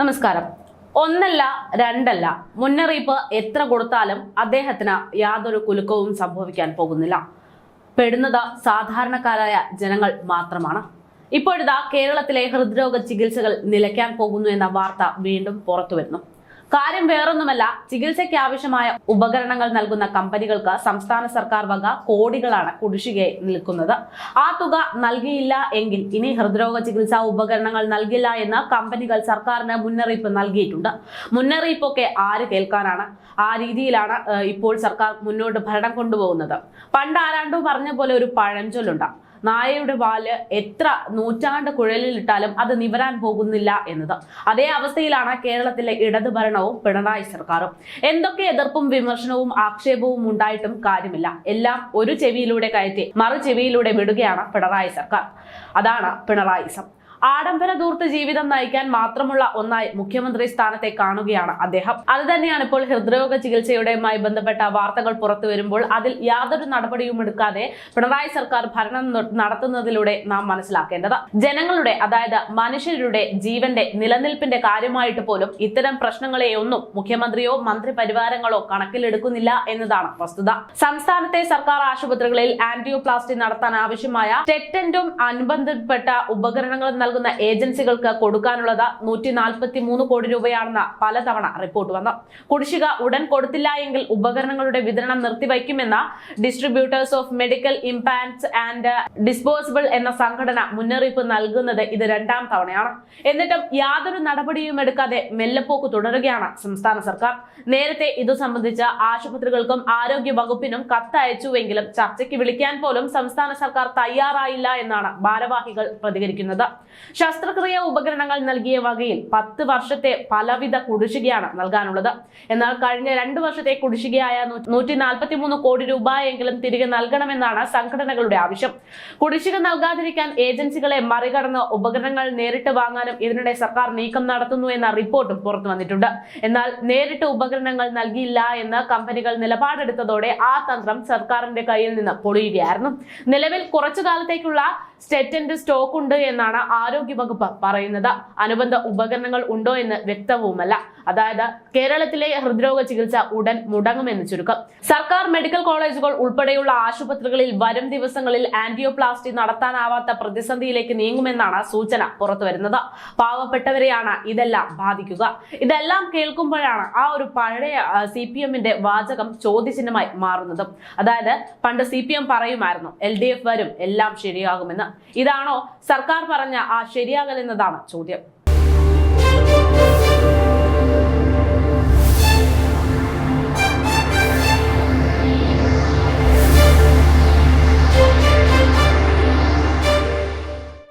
നമസ്കാരം. ഒന്നല്ല രണ്ടല്ല. മുന്നറിയിപ്പ് എത്ര കൊടുത്താലും അദ്ദേഹത്തിന് യാതൊരു കുലുക്കവും സംഭവിക്കാൻ പോകുന്നില്ല. പെടുന്നത് സാധാരണക്കാരായ ജനങ്ങൾ മാത്രമാണ്. ഇപ്പോഴിതാ കേരളത്തിലെ ഹൃദ്രോഗ ചികിത്സകൾ നിലയ്ക്കാൻ പോകുന്നു എന്ന വാർത്ത വീണ്ടും പുറത്തു വരുന്നു കാര്യം വേറൊന്നുമല്ല ചികിത്സയ്ക്ക് ആവശ്യമായ ഉപകരണങ്ങൾ നൽകുന്ന കമ്പനികൾക്ക് സംസ്ഥാന സർക്കാർ വക കോടികളാണ് കുടിശ്ശികയായി നിൽക്കുന്നത്. ആ തുക നൽകിയില്ല എങ്കിൽ ഇനി ഹൃദ്രോഗ ചികിത്സാ ഉപകരണങ്ങൾ നൽകില്ല എന്ന് കമ്പനികൾ സർക്കാരിന് മുന്നറിയിപ്പ് നൽകിയിട്ടുണ്ട്. മുന്നറിയിപ്പൊക്കെ ആര് കേൾക്കാനാണ്? ആ രീതിയിലാണ് ഇപ്പോൾ സർക്കാർ മുന്നോട്ട് ഭരണം കൊണ്ടുപോകുന്നത്. പണ്ട് ആരാണ്ടോ പറഞ്ഞ പോലെ ഒരു പഴഞ്ചൊല്ലുണ്ട്. നായയുടെ വാൽ എത്ര നൂറ്റാണ്ട് കുഴലിലിട്ടാലും അത് നിവരാൻ പോകുന്നില്ല എന്നത്. അതേ അവസ്ഥയിലാണ് കേരളത്തിലെ ഇടതു ഭരണവും പിണറായി സർക്കാരും. എന്തൊക്കെ എതിർപ്പും വിമർശനവും ആക്ഷേപവും ഉണ്ടായിട്ടും കാര്യമില്ല. എല്ലാം ഒരു ചെവിയിലൂടെ കയറ്റി മറു ചെവിയിലൂടെ വിടുകയാണ് പിണറായി സർക്കാർ. അതാണ് പിണറായിസം. ആഡംബര ദൂർത്ത് ജീവിതം നയിക്കാൻ മാത്രമുള്ള ഒന്നായി മുഖ്യമന്ത്രി സ്ഥാനത്തെ കാണുകയാണ് അദ്ദേഹം. അത് തന്നെയാണ് ഇപ്പോൾ ഹൃദ്രോഗ ചികിത്സയുടെയുമായി ബന്ധപ്പെട്ട വാർത്തകൾ പുറത്തു വരുമ്പോൾ അതിൽ യാതൊരു നടപടിയും എടുക്കാതെ പിണറായി സർക്കാർ ഭരണം നടത്തുന്നതിലൂടെ നാം മനസ്സിലാക്കേണ്ടത്. ജനങ്ങളുടെ അതായത് മനുഷ്യരുടെ ജീവന്റെ നിലനിൽപ്പിന്റെ കാര്യമായിട്ട് പോലും ഇത്തരം പ്രശ്നങ്ങളെയൊന്നും മുഖ്യമന്ത്രിയോ മന്ത്രി പരിവാരങ്ങളോ കണക്കിലെടുക്കുന്നില്ല എന്നതാണ് വസ്തുത. സംസ്ഥാനത്തെ സർക്കാർ ആശുപത്രികളിൽ ആന്റിയോപ്ലാസ്റ്റി നടത്താൻ ആവശ്യമായ ടെറ്റന്റും അനുബന്ധപ്പെട്ട ഉപകരണങ്ങളും നൽകുന്ന ഏജൻസികൾക്ക് കൊടുക്കാനുള്ളത് നൂറ്റി നാൽപ്പത്തി മൂന്ന് കോടി രൂപയാണെന്ന് പലതവണ റിപ്പോർട്ട് വന്നു. കുടിശ്ശിക ഉടൻ കൊടുത്തില്ല എങ്കിൽ ഉപകരണങ്ങളുടെ വിതരണം നിർത്തിവയ്ക്കുമെന്ന് distributors of medical impacts and disposable എന്ന സംഘടന മുന്നറിയിപ്പ് നൽകുന്നത് ഇത് രണ്ടാം തവണയാണ്. എന്നിട്ടും യാതൊരു നടപടിയും എടുക്കാതെ മെല്ലപ്പോക്ക് തുടരുകയാണ് സംസ്ഥാന സർക്കാർ. നേരത്തെ ഇതു സംബന്ധിച്ച് ആശുപത്രികൾക്കും ആരോഗ്യ വകുപ്പിനും കത്തയച്ചുവെങ്കിലും ചർച്ചയ്ക്ക് വിളിക്കാൻ പോലും സംസ്ഥാന സർക്കാർ തയ്യാറായില്ല എന്നാണ് ഭാരവാഹികൾ പ്രതികരിക്കുന്നത്. ശസ്ത്രക്രിയ ഉപകരണങ്ങൾ നൽകിയ വകയിൽ പത്ത് വർഷത്തെ പലവിധ കുടിശ്ശികയാണ് നൽകാനുള്ളത്. എന്നാൽ കഴിഞ്ഞ രണ്ടു വർഷത്തെ കുടിശ്ശികയായ നൂറ്റി നാൽപ്പത്തി മൂന്ന് കോടി രൂപയെങ്കിലും തിരികെ നൽകണമെന്നാണ് സംഘടനകളുടെ ആവശ്യം. കുടിശ്ശിക നൽകാതിരിക്കാൻ ഏജൻസികളെ മറികടന്ന് ഉപകരണങ്ങൾ നേരിട്ട് വാങ്ങാനും ഇതിനിടെ സർക്കാർ നീക്കം നടത്തുന്നു എന്ന റിപ്പോർട്ടും പുറത്തു വന്നിട്ടുണ്ട്. എന്നാൽ നേരിട്ട് ഉപകരണങ്ങൾ നൽകിയില്ല എന്ന് കമ്പനികൾ നിലപാടെടുത്തതോടെ ആ തന്ത്രം സർക്കാരിന്റെ കയ്യിൽ നിന്ന് പൊളിയുകയായിരുന്നു. നിലവിൽ കുറച്ചു കാലത്തേക്കുള്ള സ്റ്റെറ്റന്റ് സ്റ്റോക്ക് ഉണ്ട് എന്നാണ് ആരോഗ്യ വകുപ്പ് പറയുന്നത് അനുബന്ധ ഉപകരണങ്ങൾ ഉണ്ടോ എന്ന് വ്യക്തവുമല്ല. അതായത് കേരളത്തിലെ ഹൃദ്രോഗ ചികിത്സ ഉടൻ മുടങ്ങുമെന്ന് ചുരുക്കം. സർക്കാർ മെഡിക്കൽ കോളേജുകൾ ഉൾപ്പെടെയുള്ള ആശുപത്രികളിൽ വരും ദിവസങ്ങളിൽ ആന്റിയോപ്ലാസ്റ്റി നടത്താനാവാത്ത പ്രതിസന്ധിയിലേക്ക് നീങ്ങുമെന്നാണ് സൂചന പുറത്തുവരുന്നത്. പാവപ്പെട്ടവരെയാണ് ഇതെല്ലാം ബാധിക്കുക. ഇതെല്ലാം കേൾക്കുമ്പോഴാണ് ആ ഒരു പഴയ സി പി എമ്മിന്റെ വാചകം ചോദ്യചിഹ്നമായി മാറുന്നത്. അതായത് പണ്ട് സി പി എം പറയുമായിരുന്നു എൽ ഡി എഫ് വരും എല്ലാം ശരിയാകുമെന്ന്. ഇതാണോ സർക്കാർ പറഞ്ഞ ആ ശരിയാകലെന്നതാണ് ചോദ്യം.